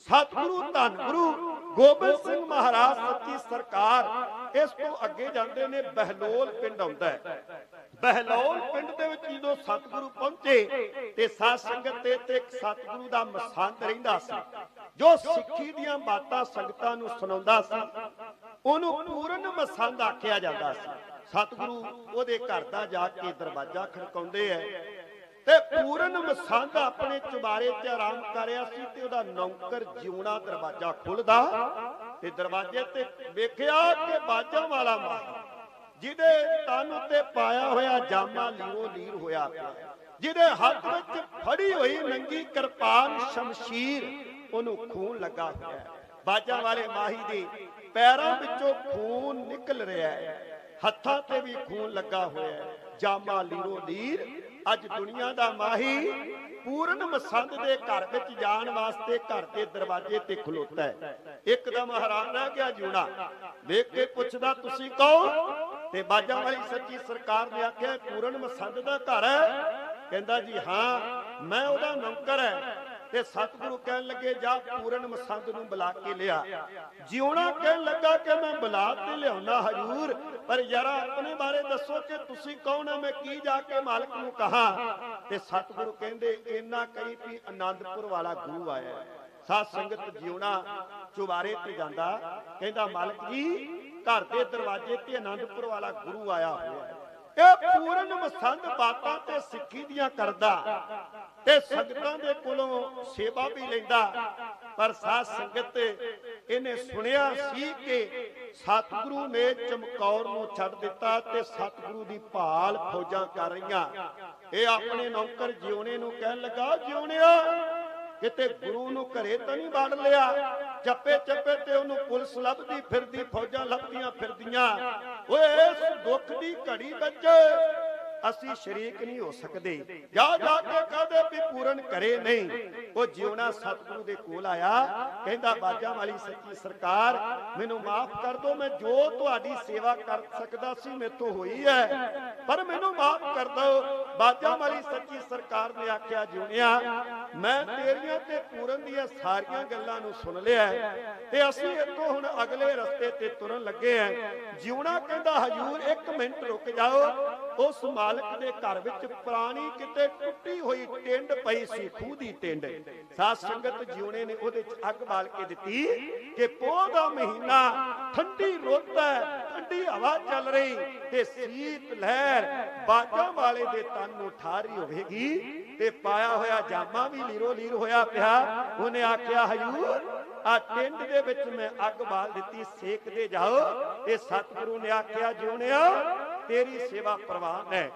ਸਤਿਗੁਰੂ ਧੰਨ ਗੁਰੂ ਗੋਬਿੰਦ ਸਿੰਘ ਮਹਾਰਾਜ ਸੱਚੀ ਸਰਕਾਰ, ਇਸ ਤੋਂ ਅੱਗੇ ਜਾਂਦੇ ਨੇ ਬਹਿਲੋਲ ਪਿੰਡ ਆਉਂਦਾ ਹੈ। ਬਹਿਲੋਲ ਪਿੰਡ ਦੇ ਵਿੱਚ ਜਦੋਂ ਸਤਿਗੁਰੂ ਪਹੁੰਚੇ ਤੇ ਸਾਧ ਸੰਗਤ ਤੇ ਤੇ ਇੱਕ ਸਤਿਗੁਰੂ ਦਾ ਮਸੰਦ ਰਹਿੰਦਾ ਸੀ, ਜੋ ਸਿੱਖੀ ਦੀਆਂ ਬਾਤਾਂ ਸੰਗਤਾਂ ਨੂੰ ਸੁਣਾਉਂਦਾ ਸੀ, ਉਹਨੂੰ ਪੂਰਨ ਮਸੰਦ ਆਖਿਆ ਜਾਂਦਾ ਸੀ। ਸਤਿਗੁਰੂ ਉਹਦੇ ਘਰ ਦਾ ਜਾ ਕੇ ਦਰਵਾਜ਼ਾ ਖੜਕਾਉਂਦੇ ਐ ਤੇ ਪੂਰਨ ਮਸੰਦ ਆਪਣੇ ਚੁਬਾਰੇ 'ਚ ਆਰਾਮ ਕਰ ਰਿਹਾ ਸੀ ਤੇ ਉਹਦਾ ਨੌਕਰ ਜਿਉਣਾ ਦਰਵਾਜ਼ਾ ਖੁੱਲਦਾ ਤੇ ਦਰਵਾਜ਼ੇ ਤੇ ਵੇਖਿਆ ਕਿ ਬਾਜਾਂ ਵਾਲਾ ਮਾਹ ਜਿਹਦੇ ਤਨ ਉੱਤੇ ਪਾਇਆ ਹੋਇਆ ਜਾਮਾ ਲੀਰੋ ਲੀਰ ਹੋਇਆ ਪਿਆ। ਜਿਹਦੇ ਹੱਥ ਵਿੱਚ ਫੜੀ ਹੋਈ ਨੰਗੀ ਕਿਰਪਾਨ ਸ਼ਮਸ਼ੀਰ ਉਹਨੂੰ ਖੂਨ ਲੱਗਾ ਹੋਇਆ ਬਾਜਾਂ ਵਾਲੇ ਮਾਹੀ ਦੇ ਪੈਰਾਂ ਵਿੱਚੋਂ ਖੂਨ ਨਿਕਲ ਰਿਹਾ ਹੈ। ਹੱਥਾਂ ਤੇ ਵੀ ਖੂਨ ਲੱਗਾ ਹੋਇਆ ਹੈ। ਜਾਮਾ ਲੀਰੋ ਲੀਰ ਅੱਜ ਦੁਨੀਆ ਦਾ ਮਾਹੀ ਪੂਰਨ ਮਸੰਦ ਦੇ ਘਰ ਵਿੱਚ ਜਾਣ ਵਾਸਤੇ ਘਰ ਦੇ ਦਰਵਾਜ਼ੇ ਤੇ ਖਲੋਤਾ ਹੈ। ਇੱਕਦਮ ਹੈਰਾਨ ਰਹਿ ਗਿਆ ਜੂਣਾ। ਵੇਖ ਕੇ ਪੁੱਛਦਾ, ਤੁਸੀਂ ਕੌਣ? ਤੇ ਬਾਜਾ ਵਾਲੀ ਸੱਚੀ ਸਰਕਾਰ ਨੇ ਆਖਿਆ ਪੂਰਨ ਮਸੰਦ ਦਾ ਘਰ ਹੈ। ਕਹਿੰਦਾ, ਜੀ ਹਾਂ, ਮੈਂ ਉਹਦਾ ਨੌਕਰ ਹੈ। ਤੇ ਸਤਿਗੁਰੂ ਕਹਿਣ ਲੱਗੇ ਜਾ ਪੂਰਨ ਮਸੰਦ ਨੂੰ ਬੁਲਾ ਕੇ ਲਿਆ। ਜਿਉਣਾ ਕਹਿਣ ਲੱਗਾ ਕਿ ਮੈਂ ਬੁਲਾ ਤੇ ਲਿਆਉਣਾ ਹਜੂਰ। ਪਰ ਯਾਰਾ ਆਪਣੇ ਬਾਰੇ ਦੱਸੋ ਕਿ ਤੁਸੀਂ ਕੌਣ ਹੋ ਮੈਂ ਕੀ ਜਾ ਕੇ ਮਾਲਕ ਨੂੰ ਕਹਾ? ਤੇ ਸਤਿਗੁਰੂ ਕਹਿੰਦੇ ਇੰਨਾ ਕਹੀ ਵੀ ਆਨੰਦਪੁਰ ਵਾਲਾ ਗੁਰੂ ਆਇਆ। ਸਾਧ ਸੰਗਤ ਜਿਉਣਾ ਚੁਬਾਰੇ ਤੇ ਜਾਂਦਾ। ਕਹਿੰਦਾ ਮਾਲਕ ਜੀ ਘਰ ਦੇ ਦਰਵਾਜ਼ੇ ਤੇ ਆਨੰਦਪੁਰ ਵਾਲਾ ਗੁਰੂ ਆਇਆ ਹੋਇਆ ਇਹ ਪੂਰਨ ਮਸੰਦ ਬਾਤਾਂ ਤੇ ਸਿੱਖੀ ਦੀਆਂ ਕਰਦਾ। ਤੇ ਸੰਗਤਾਂ ਦੇ ਕੋਲੋਂ ਸੇਵਾ ਵੀ ਲੈਂਦਾ। ਪਰ ਸਾਧ ਸੰਗਤ ਇਹਨੇ ਸੁਣਿਆ ਸੀ ਕਿ ਸਤਿਗੁਰੂ ਨੇ ਚਮਕੌਰ ਨੂੰ ਛੱਡ ਦਿੱਤਾ ਤੇ ਸਤਿਗੁਰੂ ਦੀ ਭਾਲ ਫੌਜਾਂ ਕਰ ਰਹੀਆਂ। ਇਹ ਆਪਣੇ ਨੌਕਰ ਜਿਉਣੇ ਨੂੰ ਕਹਿਣ ਲੱਗਾ, ਜਿਉਣਿਆ, ਕਿਤੇ ਗੁਰੂ ਨੂੰ ਘਰੇ ਤਾਂ ਨਹੀਂ ਵੜ ਲਿਆ? ਚੱਪੇ ਚੱਪੇ ਤੇ ਉਹਨੂੰ ਪੁਲਿਸ ਲੱਭਦੀ ਫਿਰਦੀ, ਫੌਜਾਂ ਲੱਭਦੀਆਂ ਫਿਰਦੀਆਂ। ਓਏ, ਇਸ ਦੁੱਖ ਦੀ ਘੜੀ ਵਿੱਚ ਅਸੀਂ ਸ਼ਰੀਕ ਨਹੀਂ ਹੋ ਸਕਦੇ। ਜਾ ਜਾ ਕੇ ਕਹਦੇ ਵੀ ਪੂਰਨ ਕਰੇ ਨਹੀਂ। ਉਹ ਜਿਉਣਾ ਸਤਿਗੁਰੂ ਦੇ ਕੋਲ ਆਇਆ, ਕਹਿੰਦਾ, ਬਾਜਾਂ ਵਾਲੀ ਸੱਚੀ ਸਰਕਾਰ, ਮੈਨੂੰ ਮਾਫ ਕਰ ਦਿਓ ਮੈਂ ਜੋ ਤੁਹਾਡੀ ਸੇਵਾ ਕਰ ਸਕਦਾ ਸੀ ਮੇਥੋਂ ਹੋਈ ਹੈ। ਪਰ ਮੈਨੂੰ ਮਾਫ ਕਰ ਦਿਓ ਬਾਜਾਂ ਵਾਲੀ ਸੱਚੀ ਸਰਕਾਰ ਨੇ ਆਖਿਆ, ਜਿਉਣਿਆ ਮੈਂ ਤੇਰੀਆਂ ਤੇ ਪੂਰਨ ਦੀਆਂ ਸਾਰੀਆਂ ਗੱਲਾਂ ਨੂੰ ਸੁਣ ਲਿਆ ਤੇ ਅਸੀਂ ਇੱਥੋਂ ਹੁਣ ਅਗਲੇ ਰਸਤੇ ਤੇ ਤੁਰਨ ਲੱਗੇ ਆ ਜਿਉਣਾ ਕਹਿੰਦਾ, ਹਜੂਰ, ਇੱਕ ਮਿੰਟ ਰੁਕ ਜਾਓ। ਉਸ ਮਾਲਕ ਦੇ ਘਰ ਵਿੱਚ ਪੁਰਾਣੀ ਕਿਤੇ ਟੁੱਟੀ ਹੋਈ ਟਿੰਡ ਪਈ ਸੀ, ਖੂਹ ਦੀ ਟਿੰਡ। ਸਾਧ ਸੰਗਤ ਜਿਉਣੇ ਨੇ ਉਹਦੇ ਚ ਅੱਗ ਬਾਲ ਕੇ ਦਿੱਤੀ ਕਿ ਪੋਹ ਦਾ ਮਹੀਨਾ ਠੰਡੀ ਰੁੱਤ ਹੈ ਠੰਡੀ ਹਵਾ ਚੱਲ ਰਹੀ ਤੇ ਸੀਤ ਲਹਿਰ ਬਾਜਾਂ ਵਾਲੇ ਦੇ ਤਨ ਨੂੰ ਠਾਰੀ ਹੋਵੇਗੀ ਤੇ ਪਾਇਆ ਹੋਇਆ ਜਾਮਾ ਵੀ ਲੀਰੋ ਲੀਰ ਹੋਇਆ ਪਿਆ। ਉਹਨੇ ਆਖਿਆ, ਹਜੂਰ, ਆ ਟਿੰਡ ਦੇ ਵਿੱਚ ਮੈਂ ਅੱਗ ਬਾਲ ਦਿੱਤੀ, ਸੇਕਦੇ ਜਾਓ। ਇਹ ਸਤਿਗੁਰੂ ਨੇ ਆਖਿਆ, ਜਿਉਣਿਆ, ਤੇਰੀ ਸੇਵਾ ਪ੍ਰਵਾਨ ਹੈ।